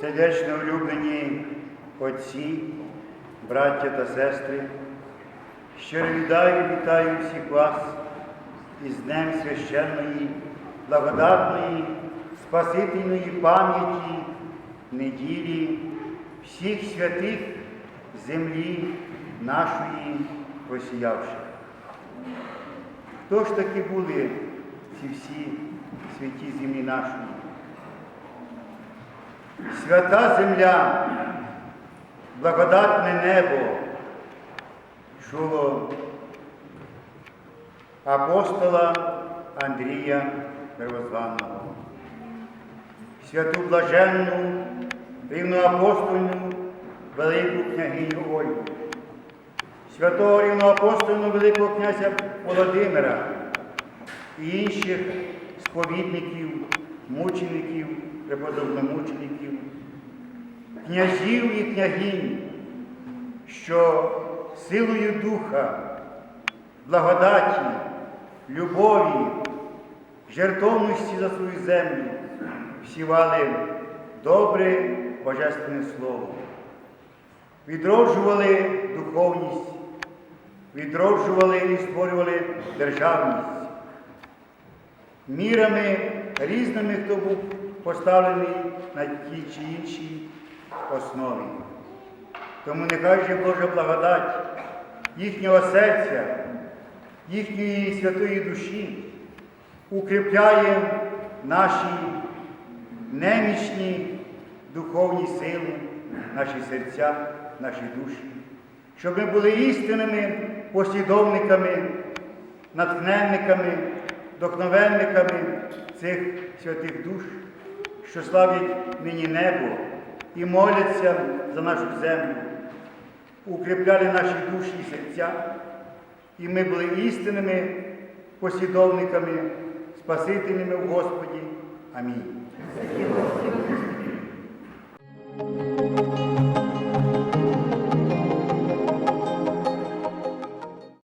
Сердечно улюблені отці, браття та сестри, щиро вітаю, вітаю всіх вас із Днем священної, благодатної, спасительної пам'яті неділі всіх святих землі нашої посіявши. Хто ж таки були ці всі святі землі нашої? Свята земля, благодатне небо чуло апостола Андрія Первозваного, святу блаженну, рівноапостольну велику княгиню Ольгу, святого рівноапостольного Великого князя Володимира і інших сповідників, мучеників, преподобномучеників, князів і княгинь, що силою духа, благодаті, любові, жертовності за свою землю всівали добре божественне слово, відроджували духовність, відроджували і створювали державність мірами різними, хто був поставлений на тій чи іншій основі. Тому нехай же Божа благодать їхнього серця, їхньої святої душі укріпляє наші немічні духовні сили, наші серця, наші душі, щоб ми були істинними послідовниками, натхненниками, вдохновенниками цих святих душ, що славлять нині небо і моляться за нашу землю, укріпляли наші душі і серця, і ми були істинними послідовниками, спасительними в Господі. Амінь.